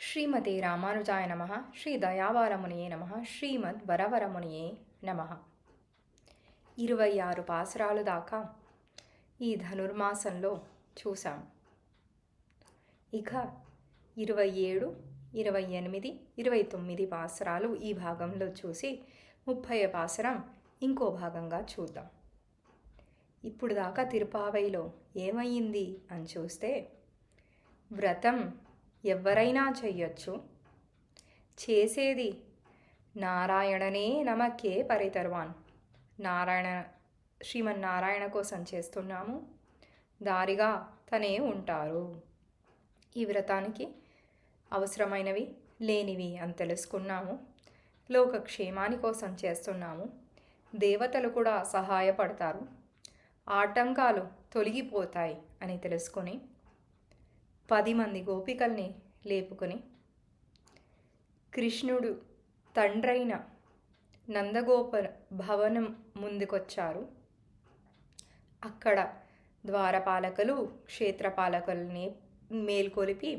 శ్రీమతే రామానుజాయ నమ శ్రీ దయావారమునియే నమ శ్రీమద్ వరవరమునియే నమ. ఇరవై ఆరు పాసరాలు దాకా ఈ ధనుర్మాసంలో చూసాం ఇక ఇరవై ఏడు ఇరవై ఎనిమిది ఇరవై తొమ్మిది పాసరాలు ఈ భాగంలో చూసి ముప్పై పాసరం ఇంకో భాగంగా చూద్దాం. ఇప్పుడు దాకా తిరుపావైలో ఏమయ్యింది అని చూస్తే వ్రతం ఎవరైనా చెయ్యొచ్చు. చేసేది నారాయణనే నమకే పరితర్వాన్. నారాయణ శ్రీమన్నారాయణ కోసం చేస్తున్నాము. దారిగా తనే ఉంటారు. ఈ వ్రతానికి అవసరమైనవి లేనివి అని తెలుసుకున్నాము. లోకక్షేమాని కోసం చేస్తున్నాము. దేవతలు కూడా సహాయపడతారు. ఆటంకాలు తొలగిపోతాయి అని తెలుసుకొని పది మంది గోపికల్ని లేపుకొని కృష్ణుడు తండ్రైన నందగోప భవనం ముందుకొచ్చారు. అక్కడ ద్వారపాలకులు క్షేత్రపాలకుల్ని మేల్కొలిపి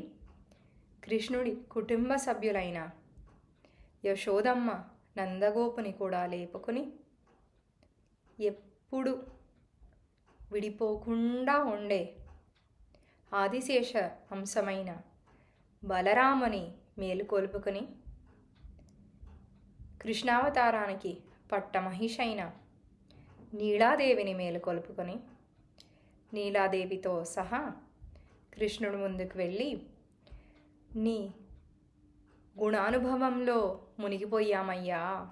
కృష్ణుడి కుటుంబ సభ్యులైన యశోదమ్మ నందగోపుని కూడా లేపుకొని ఎప్పుడు విడిపోకుండా ఉండే ఆదిశేష అంశమైన బలరాముని మేలుకొల్పుకుని కృష్ణావతారానికి పట్టమహిషైన నీలాదేవిని మేలుకొల్పుకొని నీలాదేవితో సహా కృష్ణుడు ముందుకు వెళ్ళి నీ గుణానుభవంలో మునిగిపోయామయ్యా.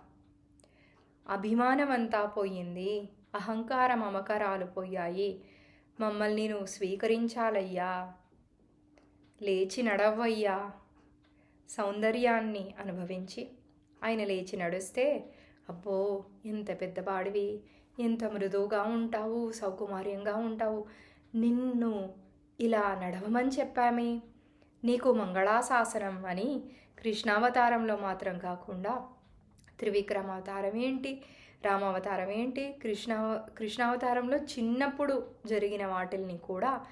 అభిమానమంతా పోయింది. అహంకార మమకారాలు పోయాయి. మమ్మల్ని నువ్వు స్వీకరించాలయ్యా. లేచి నడవయ్యా. సౌందర్యాన్ని అనుభవించి. ఆయన లేచి నడుస్తే అబ్బో ఎంత పెద్దవాడివి ఎంత మృదువుగా ఉంటావు సౌకుమార్యంగా ఉంటావు. నిన్ను ఇలా నడవమని చెప్పామే. నీకు మంగళాశాసనం అని కృష్ణావతారంలో మాత్రం కాకుండా త్రివిక్రమావతారం ఏంటి? రామావతారం. ఏంటి? కృష్ణ కృష్ణావతారంలో చిన్నప్పుడు జరిగిన వాటిల్ని కూడా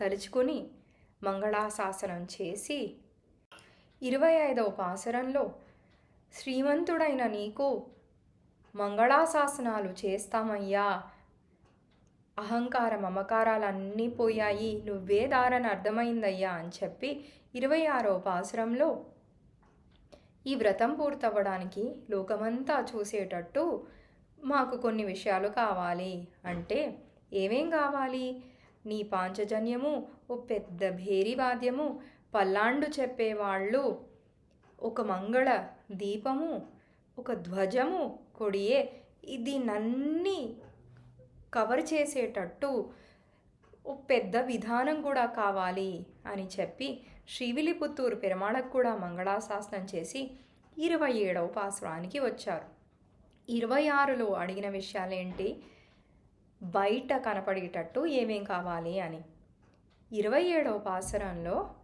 తలుచుకొని మంగళాశాసనం చేసి ఇరవై ఐదవ పాసరంలో శ్రీమంతుడైన నీకు మంగళాశాసనాలు చేస్తామయ్యా. అహంకార మమకారాలన్నీ పోయాయి. నువ్వే దారని అర్థమైందయ్యా అని చెప్పి ఇరవై ఆరో పాసురంలో ఈ వ్రతం పూర్తవ్వడానికి లోకమంతా చూసేటట్టు మాకు కొన్ని విషయాలు కావాలి. అంటే ఏమేం కావాలి? నీ పాంచజన్యము ఓ పెద్ద భేరి వాద్యము పల్లాండు చెప్పేవాళ్ళు ఒక మంగళ దీపము ఒక ధ్వజము కొడియే ఇది నన్ని కవర్ చేసేటట్టు ఓ పెద్ద విధానం కూడా కావాలి అని చెప్పి శ్రీవిలిపుత్తూరు పెరమాళకు కూడా మంగళాశాసనం చేసి ఇరవై ఏడవ పాసురానికి వచ్చారు. ఇరవై ఆరులో అడిగిన విషయాలేంటి? బయట కనపడేటట్టు ఏమేం కావాలి అని. ఇరవై ఏడవ పాసరంలో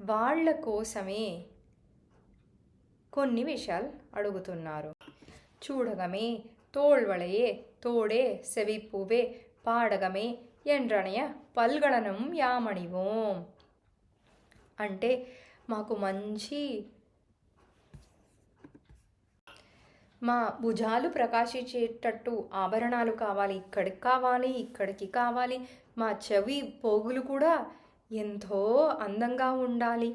వాళ్ళ కోసమే కొన్ని విషయాలు అడుగుతున్నారు. చూడగమే తోళ్వళయే తోడే సెవిప్పువే పాడగమే ఎండ్రనయ పల్గళనం యామణివోం అంటే మాకు మంచి మా భుజాలు ప్రకాశించేటట్టు ఆభరణాలు కావాలి ఇక్కడికి కావాలి ఇక్కడికి కావాలి. మా చెవి పోగులు కూడా ఎంతో అందంగా ఉండాలి.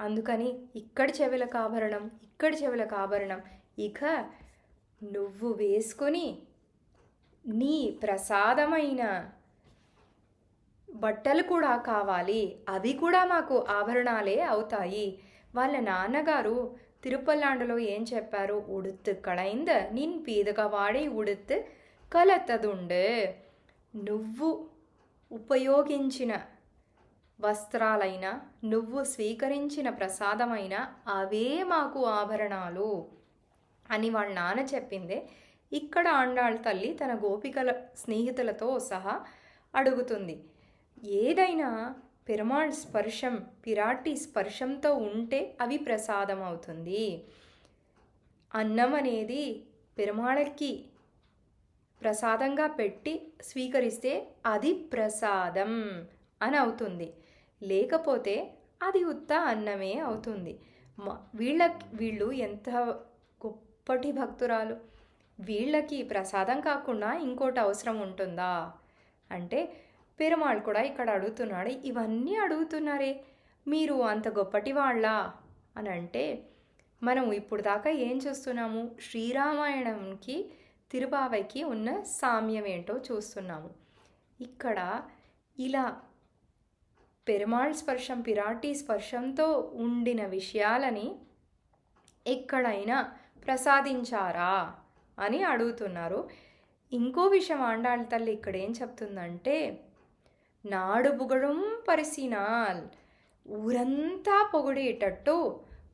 అందుకని ఇక్కడి చెవులకు ఆభరణం ఇక్కడి చెవులకు ఆభరణం. ఇక నువ్వు వేసుకొని నీ ప్రసాదమైన బట్టలు కూడా కావాలి. అవి కూడా మాకు ఆభరణాలే అవుతాయి. వాళ్ళ నాన్నగారు తిరుపల్లాండలో ఏం చెప్పారు? ఉడుత్తు కడైంద నిన్ పీదగా వాడి ఉడుత్తు కలతదుండు నువ్వు ఉపయోగించిన వస్త్రాలైన నువ్వు స్వీకరించిన ప్రసాదమైన అవే మాకు ఆభరణాలు అని వాళ్ళ నాన్న చెప్పిందే. ఇక్కడ ఆండాళ్ళ తల్లి తన గోపికల స్నేహితులతో సహా అడుగుతుంది. ఏదైనా పెరుమాళ్ స్పర్శం పిరాటి స్పర్శంతో ఉంటే అవి ప్రసాదం అవుతుంది అన్నం అనేది పెరుమాళకి ప్రసాదంగా పెట్టి స్వీకరిస్తే అది ప్రసాదం అని అవుతుంది. లేకపోతే అది ఉత్త అన్నమే అవుతుంది. మ- వీళ్ళ వీళ్ళు ఎంత గొప్పటి భక్తురాలు. వీళ్ళకి ప్రసాదం కాకుండా ఇంకోటి అవసరం ఉంటుందా? అంటే పెరుమాళ్ కూడా ఇక్కడ అడుగుతున్నాడు ఇవన్నీ అడుగుతున్నారే? మీరు అంత గొప్పటి వాళ్ళ అని అంటే మనం ఇప్పుడు దాకా ఏం చూస్తున్నాము? శ్రీరామాయణంకి తిరుబావైకి ఉన్న సామ్యం ఏంటో చూస్తున్నాము. ఇక్కడ ఇలా పెరుమాళ్ స్పర్శం పిరాటి స్పర్శంతో ఉండిన విషయాలని ఎక్కడైనా ప్రసాదించారా? అని అడుగుతున్నారు. ఇంకో విషయం ఆండాళ్ళ తల్లి ఇక్కడ ఏం చెప్తుందంటే నాడు బుగడం పరిసినాల్. ఊరంతా పొగిడేటట్టు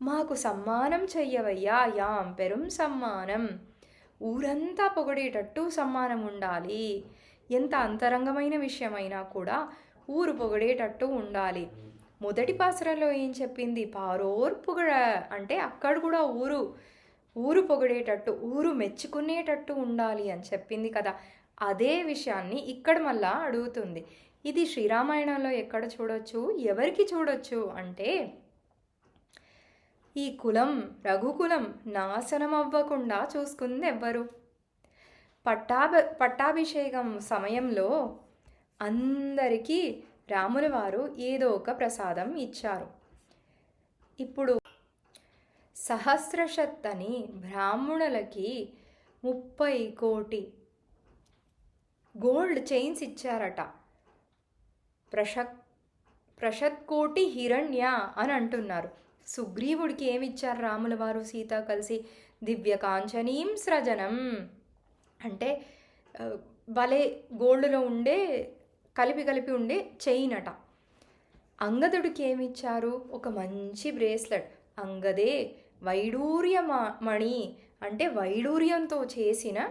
మాకు సమ్మానం చెయ్యవయ్యా యాం పెరుం సమ్మానం. ఊరంతా పొగిడేటట్టు సమ్మానం ఉండాలి. ఎంత అంతరంగమైన విషయమైనా కూడా ఊరు పొగిడేటట్టు ఉండాలి. మొదటి పాసరలో ఏం చెప్పింది? పారోర్ పొగడ అంటే అక్కడ కూడా ఊరు ఊరు పొగిడేటట్టు ఊరు మెచ్చుకునేటట్టు ఉండాలి అని చెప్పింది కదా. అదే విషయాన్ని ఇక్కడ మళ్ళా అడుగుతుంది. ఇది శ్రీరామాయణంలో ఎక్కడ చూడొచ్చు? ఎవరికి చూడొచ్చు? అంటే ఈ కులం రఘుకులం నాశనం అవ్వకుండా చూసుకుంది ఎవ్వరు పట్టాభ పట్టాభిషేకం సమయంలో అందరికీ రాముల వారు ఏదో ఒక ప్రసాదం ఇచ్చారు. ఇప్పుడు సహస్రశత్తని బ్రాహ్మణులకి ముప్పై కోటి గోల్డ్ చైన్స్ ఇచ్చారట. ప్రషక్ ప్రషత్కోటి హిరణ్య అని అంటున్నారు. సుగ్రీవుడికి ఏమి ఇచ్చారు రాముల వారు? సీత కలిసి దివ్య కాంచనీం సృజనం అంటే భలే గోల్డ్లో ఉండే కలిపి కలిపి ఉండే చైన్ అట. అంగదుడికి ఏమి ఇచ్చారు ఒక మంచి బ్రేస్లెట్. అంగదే వైడూర్య మ- మణి అంటే వైడూర్యంతో చేసిన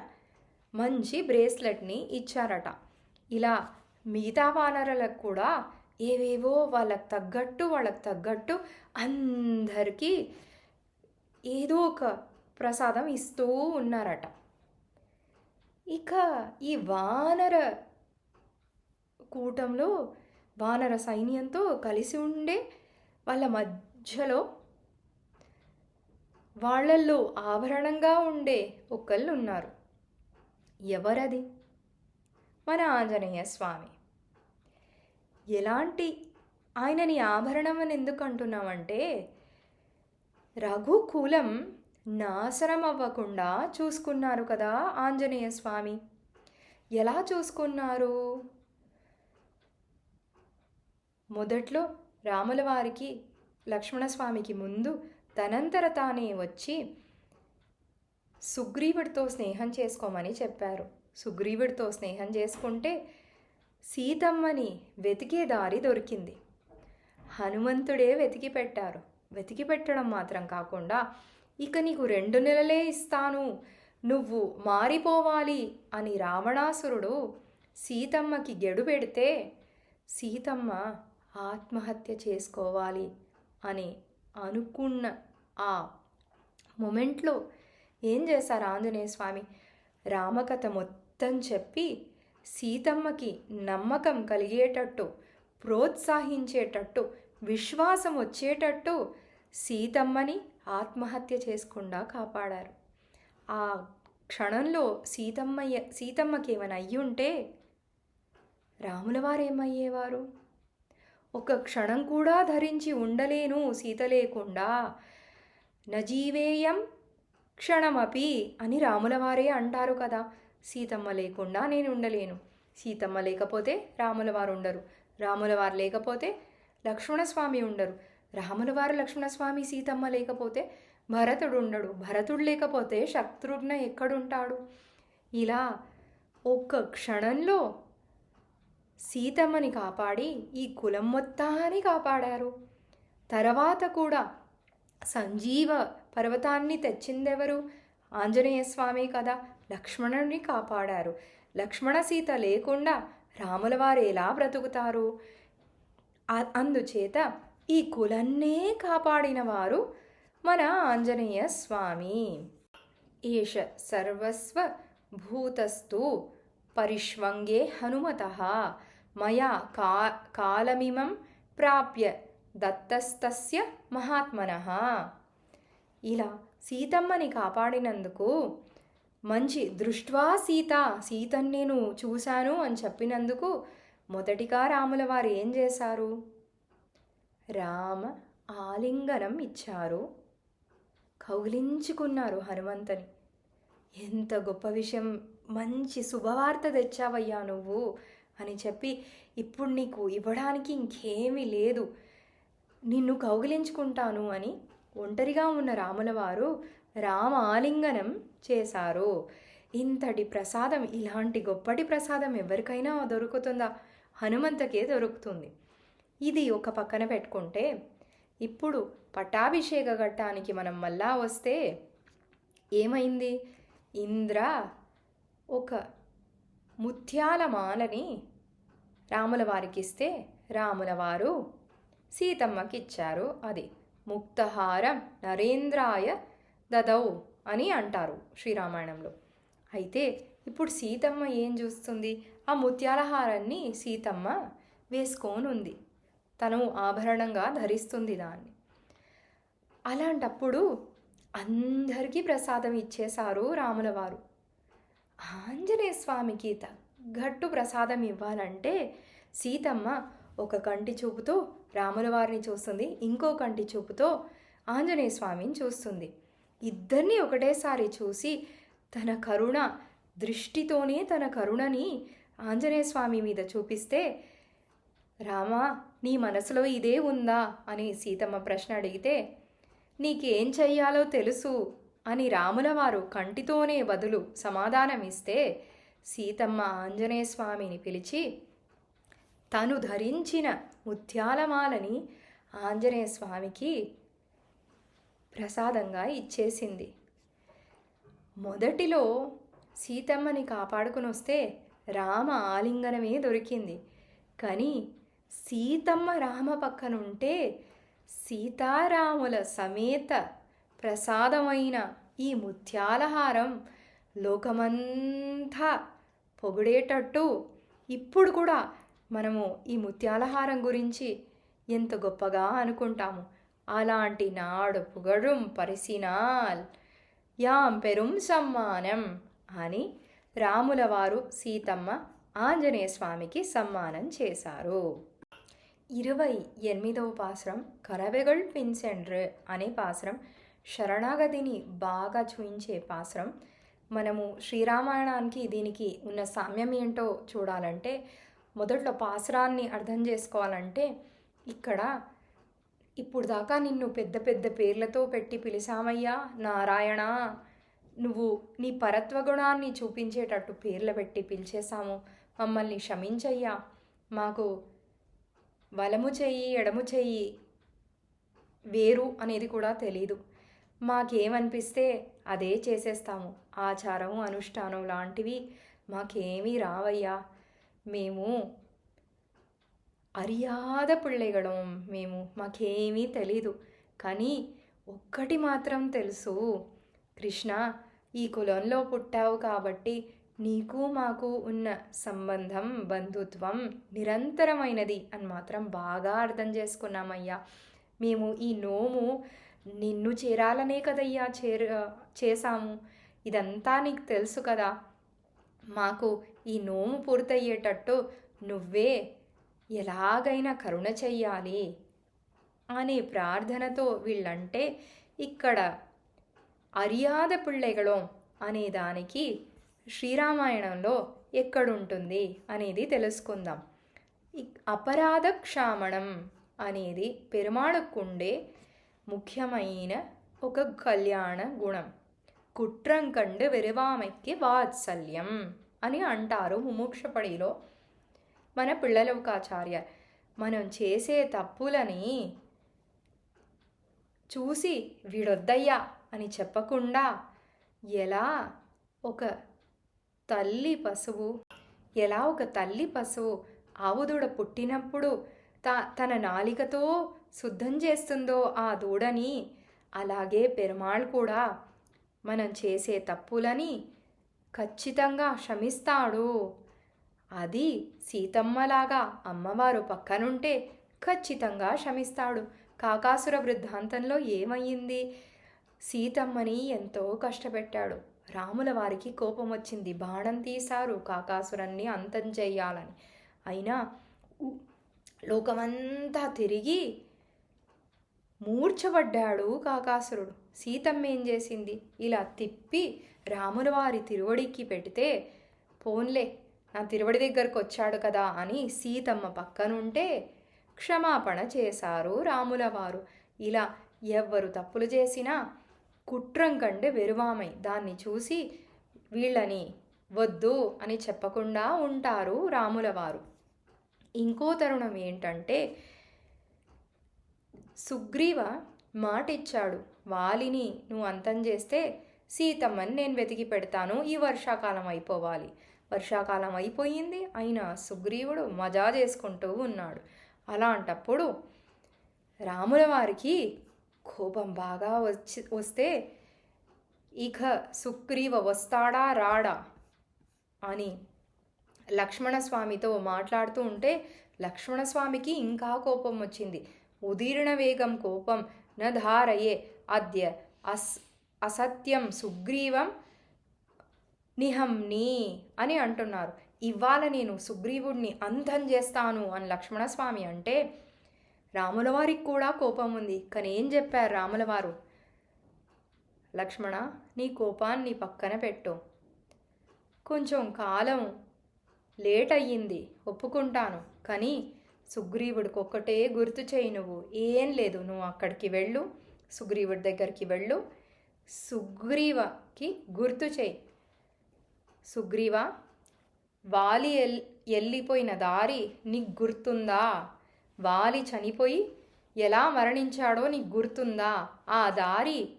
మంచి బ్రేస్లెట్ని ఇచ్చారట. ఇలా మిగతా వానరులకు కూడా ఏవేవో వాళ్ళకు తగ్గట్టు వాళ్ళకు తగ్గట్టు అందరికీ ఏదో ఒక ప్రసాదం ఇస్తూ ఉన్నారట. ఇక ఈ వానర కూటంలో వానర సైన్యంతో కలిసి ఉండే వాళ్ళ మధ్యలో వాళ్ళల్లో ఆభరణంగా ఉండే ఒకళ్ళు ఉన్నారు ఎవరది? మన ఆంజనేయ స్వామి. ఎలాంటి ఆయనని ఆభరణం అని ఎందుకు అంటున్నామంటే రఘుకులం నాశనం అవ్వకుండా చూసుకున్నారు కదా ఆంజనేయ స్వామి. ఎలా చూసుకున్నారు? మొదట్లో రాముల వారికి లక్ష్మణస్వామికి ముందు తనంతర తానే వచ్చి సుగ్రీవుడితో స్నేహం చేసుకోమని చెప్పారు. సుగ్రీవుడితో స్నేహం చేసుకుంటే సీతమ్మని వెతికే దారి దొరికింది. హనుమంతుడే వెతికి పెట్టారు వెతికి పెట్టడం మాత్రం కాకుండా ఇక నీకు రెండు నెలలే ఇస్తాను. నువ్వు మారిపోవాలి అని రావణాసురుడు సీతమ్మకి గెడు పెడితే సీతమ్మ ఆత్మహత్య చేసుకోవాలి అని అనుకున్న ఆ మొమెంట్లో ఏం చేశారు ఆంజనేయ స్వామి రామకథ మొత్తం చెప్పి సీతమ్మకి నమ్మకం కలిగేటట్టు ప్రోత్సహించేటట్టు విశ్వాసం వచ్చేటట్టు సీతమ్మని ఆత్మహత్య చేసుకుండా కాపాడారు. ఆ క్షణంలో సీతమ్మయ్య సీతమ్మకి ఏమైనా అయ్యి రాముల వారు ఏమయ్యేవారు? ఒక క్షణం కూడా ధరించి ఉండలేను సీత లేకుండా. నజీవేయం క్షణమపి అని రాములవారే అంటారు కదా. సీతమ్మ లేకుండా నేను ఉండలేను. సీతమ్మ లేకపోతే రాములవారు ఉండరు. రాములవారు లేకపోతే లక్ష్మణస్వామి ఉండరు. రాములవారు లక్ష్మణస్వామి సీతమ్మ లేకపోతే భరతుడు ఉండడు. భరతుడు లేకపోతే శత్రుఘ్న ఎక్కడుంటాడు? ఇలా ఒక్క క్షణంలో సీతమ్మని కాపాడి ఈ కులం మొత్తాన్ని కాపాడారు. తర్వాత కూడా సంజీవ పర్వతాన్ని తెచ్చిందెవరు? ఆంజనేయ స్వామి కదా. లక్ష్మణుని కాపాడారు. లక్ష్మణ సీత లేకుండా రాముల వారు ఎలా బ్రతుకుతారు? అందుచేత ఈ కులన్నే కాపాడిన వారు మన ఆంజనేయ స్వామి. ఏష సర్వస్వ భూతస్థు పరిష్వంగే హనుమత. మయా కా కాలమిమం ప్రాప్య దత్తస్తస్య మహాత్మన. ఇలా సీతమ్మని కాపాడినందుకు మంచి దృష్ట్వా సీత సీతని నేను చూశాను అని చెప్పినందుకు మొదటిగా రాముల వారు ఏం చేశారు? రామ ఆలింగనం ఇచ్చారు. కౌగిలించుకున్నారు హనుమంతని. ఎంత గొప్ప విషయం మంచి శుభవార్త తెచ్చావయ్యా నువ్వు అని చెప్పి ఇప్పుడు నీకు ఇవ్వడానికి ఇంకేమీ లేదు. నిన్ను కౌగిలించుకుంటాను అని ఒంటరిగా ఉన్న రాముల వారు రామ ఆలింగనం చేశారు. ఇంతటి ప్రసాదం ఇలాంటి గొప్పటి ప్రసాదం ఎవరికైనా దొరుకుతుందా? హనుమంతకే దొరుకుతుంది. ఇది ఒక పక్కన పెట్టుకుంటే ఇప్పుడు పట్టాభిషేక ఘట్టానికి మనం మళ్ళా వస్తే ఏమైంది? ఇంద్ర ఒక ముత్యాల మాలని రాముల వారికి ఇస్తే రాముల వారు సీతమ్మకి ఇచ్చారు అది ముక్తహారం నరేంద్రాయ దదౌ అని అంటారు శ్రీరామాయణంలో. అయితే ఇప్పుడు సీతమ్మ ఏం చూస్తుంది? ఆ ముత్యాల హారాన్ని సీతమ్మ వేసుకోనుంది. తను ఆభరణంగా ధరిస్తుంది దాన్ని. అలాంటప్పుడు అందరికీ ప్రసాదం ఇచ్చేశారు రాముల వారు ఆంజనేయ స్వామికి తగ్గట్టు ప్రసాదం ఇవ్వాలంటే సీతమ్మ ఒక కంటి చూపుతో రాముల వారిని చూస్తుంది. ఇంకో కంటి చూపుతో ఆంజనేయ స్వామిని చూస్తుంది. ఇద్దరిని ఒకటేసారి చూసి తన కరుణ దృష్టితోనే తన కరుణని ఆంజనేయ స్వామి మీద చూపిస్తే రామా నీ మనసులో ఇదే ఉందా? అని సీతమ్మ ప్రశ్న అడిగితే నీకేం చెయ్యాలో తెలుసు అని రాముల వారు కంటితోనే బదులు సమాధానమిస్తే సీతమ్మ ఆంజనేయ స్వామిని పిలిచి తను ధరించిన ముత్యాలమాలని ఆంజనేయ స్వామికి ప్రసాదంగా ఇచ్చేసింది. మొదటిలో సీతమ్మని కాపాడుకుని వస్తే రామ ఆలింగనమే దొరికింది. కానీ సీతమ్మ రామ పక్కనుంటే సీతారాముల సమేత ప్రసాదమైన ఈ ముత్యాలహారం లోకమంతా పొగిడేటట్టు ఇప్పుడు కూడా మనము ఈ ముత్యాలహారం గురించి ఎంత గొప్పగా అనుకుంటాము. అలాంటి నాడు పుగడుం పరిసినాల్. యాం పెరుం సమ్మానం అని రాములవారు సీతమ్మ ఆంజనేయ స్వామికి సమ్మానం చేశారు. ఇరవై ఎనిమిదవ పాసురం కరవెగల్ పిన్సెండ్ర్ అనే పాసురం శరణాగతిని బాగా చూయించే పాసురం మనము శ్రీరామాయణానికి దీనికి ఉన్న సామ్యం ఏంటో చూడాలంటే మొదట్లో పాసురాన్ని అర్థం చేసుకోవాలంటే ఇక్కడ ఇప్పుడు దాకా నిన్ను పెద్ద పెద్ద పేర్లతో పెట్టి పిలిచామయ్యా నారాయణ. నువ్వు నీ పరత్వ గుణాన్ని చూపించేటట్టు పేర్లు పెట్టి పిలిచేశాము. మమ్మల్ని క్షమించయ్యా. మాకు వలము చెయ్యి ఎడము చెయ్యి వేరు అనేది కూడా తెలీదు. మాకేమనిపిస్తే అదే చేసేస్తాము. ఆచారం అనుష్ఠానం లాంటివి మాకేమీ రావయ్యా. మేము అరియాద పిళ్ళగడం మేము మాకేమీ తెలీదు కానీ ఒక్కటి మాత్రం తెలుసు కృష్ణ ఈ కులంలో పుట్టావు కాబట్టి నీకు మాకు ఉన్న సంబంధం బంధుత్వం నిరంతరమైనది అని మాత్రం బాగా అర్థం చేసుకున్నామయ్యా మేము ఈ నోము నిన్ను చేరాలనే కదయ్యా చేర చేశాము ఇదంతా నీకు తెలుసు కదా మాకు ఈ నోము పూర్తయ్యేటట్టు నువ్వే ఎలాగైనా కరుణ చెయ్యాలి అనే ప్రార్థనతో వీళ్ళంటే ఇక్కడ అరియాద పిళ్ళెగళం అనే దానికి శ్రీరామాయణంలో ఎక్కడుంటుంది అనేది తెలుసుకుందాం. అపరాధ క్షామణం అనేది పెరుమాళకుండే ముఖ్యమైన ఒక కళ్యాణ గుణం. కుట్రం కండు వెరువామెక్కి వాత్సల్యం అని అంటారు ముముక్షపడిలో మన పిల్లలు ఒక ఆచార్య మనం చేసే తప్పులని చూసి వీడొద్దయ్యా అని చెప్పకుండా ఎలా ఒక తల్లి పశువు ఎలా ఒక తల్లి పశువు ఆవు దూడ పుట్టినప్పుడు త తన నాలికతో శుద్ధం చేస్తుందో ఆ దూడని అలాగే పెరుమాళ్ కూడా మనం చేసే తప్పులని ఖచ్చితంగా క్షమిస్తాడు అది సీతమ్మలాగా అమ్మవారు పక్కనుంటే ఖచ్చితంగా క్షమిస్తాడు కాకాసుర వృద్ధాంతంలో ఏమయ్యింది? సీతమ్మని ఎంతో కష్టపెట్టాడు. రాముల వారికి కోపం వచ్చింది బాణం తీశారు కాకాసురాన్ని అంతం చేయాలని అయినా లోకమంతా తిరిగి మూర్ఛపడ్డాడు కాకాసురుడు. సీతమ్మ ఏం చేసింది? ఇలా తిప్పి రాముల వారి తిరువడికి పెడితే పోన్లే. నా తిరువడి దగ్గరకు వచ్చాడు కదా అని సీతమ్మ పక్కనుంటే క్షమాపణ చేశారు రాముల వారు. ఇలా ఎవ్వరు తప్పులు చేసినా కుట్రం కంటే వెరువామై దాన్ని చూసి వీళ్ళని వద్దు అని చెప్పకుండా ఉంటారు రాముల వారు. ఇంకో తరుణం ఏంటంటే సుగ్రీవ మాట ఇచ్చాడు వాలిని నువ్వు అంతం చేస్తే సీతమ్మని నేను వెతికి పెడతాను ఈ వర్షాకాలం అయిపోవాలి. వర్షాకాలం అయిపోయింది. అయినా సుగ్రీవుడు మజా చేసుకుంటూ ఉన్నాడు. అలాంటప్పుడు రాముల వారికి కోపం బాగా వచ్చి వస్తే ఇక సుగ్రీవ వస్తాడా? రాడా? అని లక్ష్మణస్వామితో మాట్లాడుతూ ఉంటే లక్ష్మణస్వామికి ఇంకా కోపం వచ్చింది. ఉదీర్ణ వేగం కోపం న ధారయే. అద్య అస్ అసత్యం సుగ్రీవం నిహంని అని అంటున్నారు. ఇవాళ నేను సుగ్రీవుడిని అంతం చేస్తాను అని లక్ష్మణస్వామి అంటే రాములవారికి కూడా కోపం ఉంది. కానీ ఏం చెప్పారు రాములవారు లక్ష్మణ నీ కోపాన్ని పక్కన పెట్టు. కొంచెం కాలం లేట్ అయ్యింది ఒప్పుకుంటాను. కానీ సుగ్రీవుడికి ఒక్కటే గుర్తు చేయి నువ్వు. ఏం లేదు నువ్వు అక్కడికి వెళ్ళు సుగ్రీవుడి దగ్గరికి వెళ్ళు. సుగ్రీవకి గుర్తు చేయి. సుగ్రీవ వాలి ఎల్ వెళ్ళిపోయిన దారి నీకు గుర్తుందా? వాలి చనిపోయి ఎలా మరణించాడో నీకు గుర్తుందా? ఆ దారి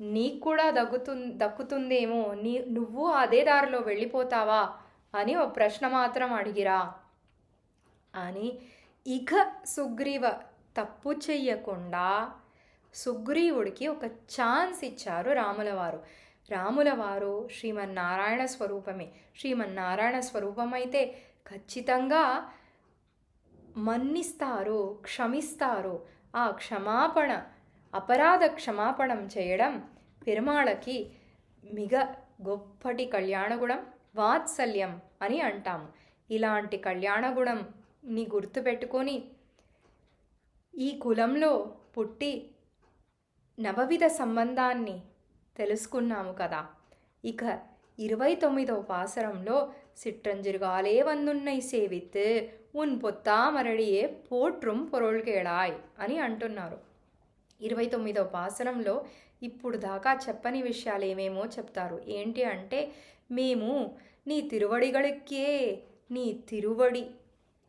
నీకు కూడా దగ్గుతు దక్కుతుందేమో? నీ నువ్వు అదే దారిలో వెళ్ళిపోతావా? అని ఒక ప్రశ్న మాత్రం అడిగిరా. అని ఇక సుగ్రీవ తప్పు చెయ్యకుండా సుగ్రీవుడికి ఒక ఛాన్స్ ఇచ్చారు రాముల వారు రాముల వారు శ్రీమన్నారాయణ స్వరూపమే. శ్రీమన్నారాయణ స్వరూపం అయితే ఖచ్చితంగా మన్నిస్తారు క్షమిస్తారు ఆ క్షమాపణ అపరాధ క్షమాపణం చేయడం పెరుమాళకి మిగ గొప్పటి కళ్యాణగుణం వాత్సల్యం అని అంటాము. ఇలాంటి కళ్యాణగుణంని గుర్తుపెట్టుకొని ఈ కులంలో పుట్టి నవవిధ సంబంధాన్ని తెలుసుకున్నాము కదా. ఇక ఇరవై తొమ్మిదవ పాసరంలో సిట్రంజిరుగాలే వందున్నై సేవిత్ ఉన్ పొత్తామరడియే పోట్రుం పొరొల్కేడాయ్ అని అంటున్నారు. ఇరవై తొమ్మిదవ పాసరంలో ఇప్పుడు దాకా చెప్పని విషయాలు ఏమేమో చెప్తారు. ఏంటి అంటే మేము నీ తిరువడిగళికే నీ తిరువడి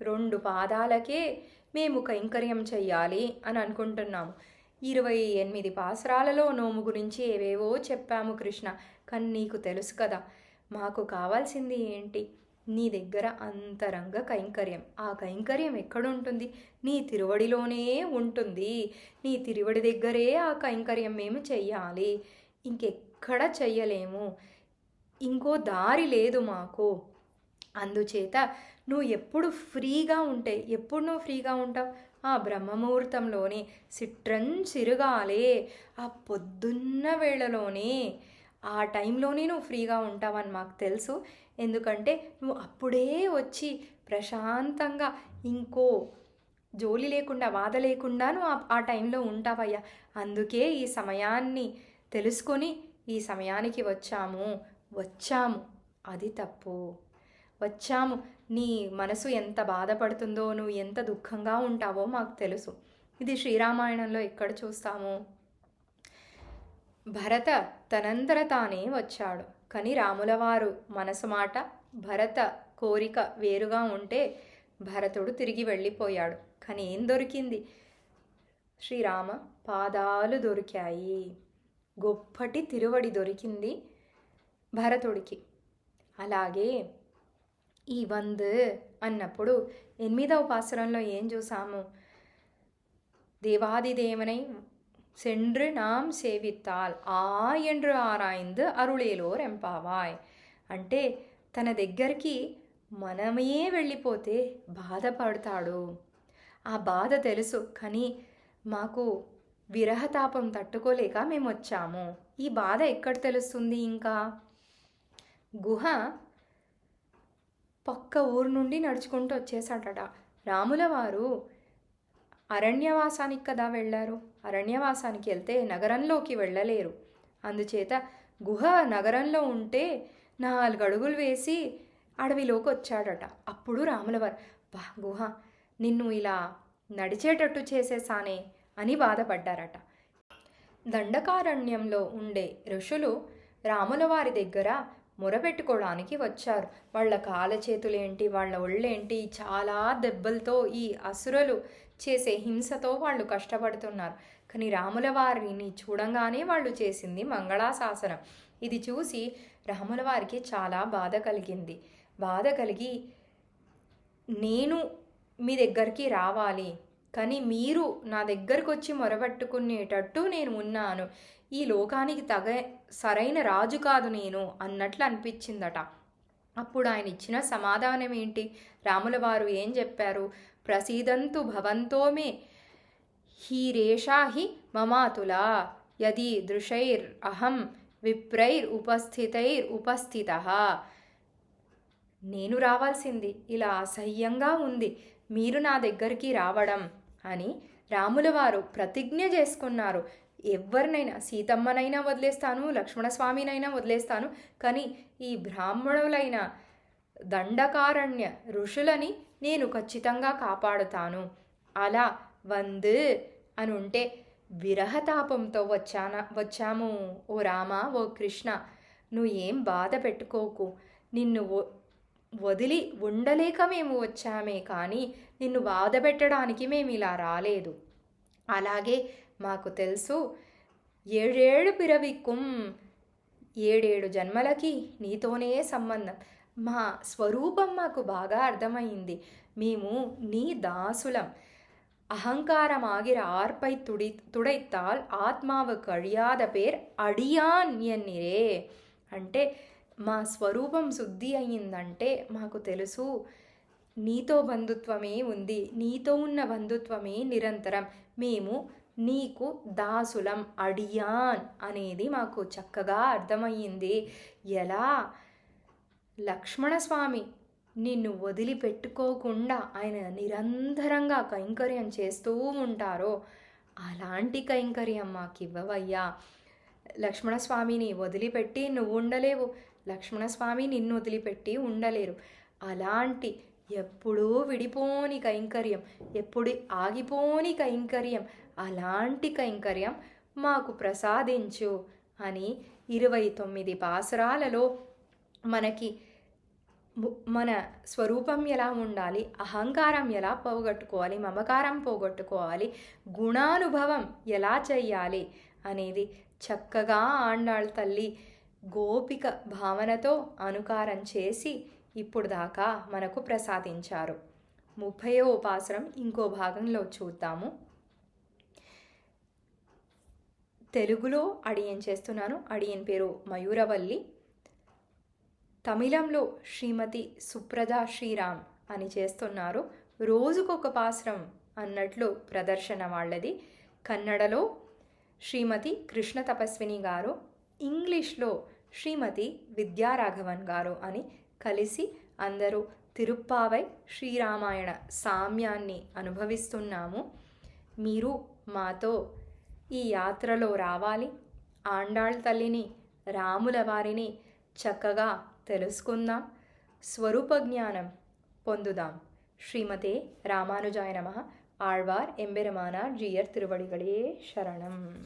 రెండు పాదాలకే మేము కైంకర్యం చెయ్యాలి అని అనుకుంటున్నాము. ఇరవై ఎనిమిది పాసరాలలో నోము గురించి ఏవేవో చెప్పాము కృష్ణ కానీ నీకు తెలుసు కదా మాకు కావాల్సింది ఏంటి? నీ దగ్గర అంతరంగ కైంకర్యం. ఆ కైంకర్యం ఎక్కడుంటుంది? నీ తిరువడిలోనే ఉంటుంది. నీ తిరువడి దగ్గరే ఆ కైంకర్యం మేము చెయ్యాలి. ఇంకెక్కడ చెయ్యలేము. ఇంకో దారి లేదు మాకు. అందుచేత నువ్వు ఎప్పుడు ఫ్రీగా ఉంటే ఎప్పుడు నువ్వు ఫ్రీగా ఉంటావు? ఆ బ్రహ్మముహూర్తంలోనే సిట్రన్ చిరుగాలే ఆ పొద్దున్న వేళలోనే ఆ టైంలోనే నువ్వు ఫ్రీగా ఉంటావని మాకు తెలుసు. ఎందుకంటే నువ్వు అప్పుడే వచ్చి ప్రశాంతంగా ఇంకో జోలి లేకుండా బాధ లేకుండా నువ్వు ఆ- ఆ టైంలో ఉంటావయ్యా. అందుకే ఈ సమయాన్ని తెలుసుకొని ఈ సమయానికి వచ్చాము. వచ్చాము. అది తప్పు. వచ్చాము. నీ మనసు ఎంత బాధపడుతుందో నువ్వు ఎంత దుఃఖంగా ఉంటావో మాకు తెలుసు. ఇది శ్రీరామాయణంలో ఎక్కడ చూస్తాము? భరత తనంతర తానే వచ్చాడు. కానీ రాములవారు మనసు మాట భరత కోరిక వేరుగా ఉంటే భరతుడు తిరిగి వెళ్ళిపోయాడు. కానీ ఏం దొరికింది? శ్రీరామ పాదాలు దొరికాయి. గొప్పటి తిరువడి దొరికింది భరతుడికి. అలాగే ఈ వంద్ అన్నప్పుడు ఎనిమిదవ పాసురంలో ఏం చూసాము தேவாதிதேவனை சென்று நாம் సేవిత్తాల్ ఆ என்று ఆరాయిందు అరుళేలోర్ ఎంపావాయ్ అంటే తన దగ్గరికి మనమే వెళ్ళిపోతే బాధపడతాడు ఆ బాధ తెలుసు కానీ మాకు విరహతాపం తట్టుకోలేక మేము వచ్చాము ఈ బాధ ఎక్కడ తెలుస్తుంది ఇంకా గుహ పక్క ఊరు నుండి నడుచుకుంటూ వచ్చేసాడట రాముల వారు అరణ్యవాసానికి కదా వెళ్ళారు? అరణ్యవాసానికి వెళ్తే నగరంలోకి వెళ్ళలేరు. అందుచేత గుహ నగరంలో ఉంటే నాలుగు అడుగులు వేసి అడవిలోకి వచ్చాడట. అప్పుడు రాములవారు బా గుహ నిన్ను ఇలా నడిచేటట్టు చేసేసానే అని బాధపడ్డారట. దండకారణ్యంలో ఉండే ఋషులు రాముల వారి దగ్గర మొరపెట్టుకోవడానికి వచ్చారు. వాళ్ళ కాల చేతులేంటి వాళ్ళ ఒళ్ళేంటి చాలా దెబ్బలతో ఈ అసురులు చేసే హింసతో వాళ్ళు కష్టపడుతున్నారు. కానీ రాముల వారిని చూడంగానే వాళ్ళు చేసింది మంగళాశాసనం. ఇది చూసి రాముల వారికి చాలా బాధ కలిగింది. బాధ కలిగి నేను మీ దగ్గరికి రావాలి కానీ మీరు నా దగ్గరకు వచ్చి మొరబట్టుకునేటట్టు నేను ఉన్నాను. ఈ లోకానికి తగ సరైన రాజు కాదు నేను అన్నట్లు అనిపించిందట. అప్పుడు ఆయన ఇచ్చిన సమాధానం ఏంటి? రాముల వారు ఏం చెప్పారు? ప్రసీదంతు భవంతో మే హీరేషా హి మమాతులా యది దృశైర్ అహం విప్రైర్ ఉపస్థితైర్ ఉపస్థిత. నేను రావాల్సింది ఇలా అసహ్యంగా ఉంది. మీరు నా దగ్గరికి రావడం అని రాములవారు ప్రతిజ్ఞ చేసుకున్నారు. ఎవరినైనా సీతమ్మనైనా వదిలేస్తాను లక్ష్మణస్వామినైనా వదిలేస్తాను కానీ ఈ బ్రాహ్మణులైన దండకారణ్య ఋషులని నేను ఖచ్చితంగా కాపాడుతాను. అలా వంద్ అని ఉంటే విరహతాపంతో వచ్చానా వచ్చాము. ఓ రామ ఓ కృష్ణ నువ్వు ఏం బాధ పెట్టుకోకు. నిన్ను వదిలి ఉండలేక మేము వచ్చామే కానీ నిన్ను బాధ పెట్టడానికి మేము ఇలా రాలేదు. అలాగే మాకు తెలుసు ఏడేడు పిరవిక్కుం ఏడేడు జన్మలకి నీతోనే సంబంధం మా స్వరూపం మాకు బాగా అర్థమైంది మేము నీ దాసులం அகங்காரமாகிற ஆர்ப்பை துடி துடைத்தால் ఆత్మావుకు అడియాద పేర్ అడియాన్ ఎన్నిరే అంటే మా స్వరూపం శుద్ధి అయ్యిందంటే మాకు తెలుసు నీతో బంధుత్వమే ఉంది నీతో ఉన్న బంధుత్వమే నిరంతరం మేము నీకు దాసులం అడియాన్ అనేది మాకు చక్కగా అర్థమయ్యింది. ఎలా? లక్ష్మణస్వామి నిన్ను వదిలిపెట్టుకోకుండా ఆయన నిరంతరంగా కైంకర్యం చేస్తూ ఉంటారో? అలాంటి కైంకర్యం మాకు ఇవ్వవయ్యా లక్ష్మణస్వామిని వదిలిపెట్టి నువ్వు ఉండలేవు. లక్ష్మణస్వామి నిన్ను వదిలిపెట్టి ఉండలేరు. అలాంటి ఎప్పుడూ విడిపోని కైంకర్యం ఎప్పుడు ఆగిపోని కైంకర్యం అలాంటి కైంకర్యం మాకు ప్రసాదించు అని ఇరవై తొమ్మిది పాసరాలలో మనకి మన స్వరూపం ఎలా ఉండాలి అహంకారం ఎలా పోగొట్టుకోవాలి మమకారం పోగొట్టుకోవాలి గుణానుభవం ఎలా చెయ్యాలి అనేది చక్కగా ఆండాళ్ తల్లి గోపిక భావనతో అనుకారం చేసి ఇప్పుడు దాకా మనకు ప్రసాదించారు. ముప్పయో ఉపాసనం ఇంకో భాగంలో చూద్దాము. తెలుగులో అడియన్ చేస్తున్నాను. అడియన్ పేరు మయూరవల్లి. తమిళంలో శ్రీమతి సుప్రజా శ్రీరామ్ అని చేస్తున్నారు. రోజుకొక పాశ్రం అన్నట్లు ప్రదర్శన వాళ్ళది. కన్నడలో శ్రీమతి కృష్ణ తపస్విని గారు ఇంగ్లీష్లో శ్రీమతి విద్యారాఘవన్ గారు అని కలిసి అందరూ తిరుప్పావై శ్రీరామాయణ సామ్యాన్ని అనుభవిస్తున్నాము. మీరు మాతో ఈ యాత్రలో రావాలి. ఆండాళ్ తల్లిని రాముల వారిని చక్కగా తెలుసుకుందాం. స్వరూప జ్ఞానం పొందుదాం. శ్రీమతే రామానుజాయ నమ. ఆళ్వార్ ఎంబెరమానా జియర్ తిరువడిగడే శరణం.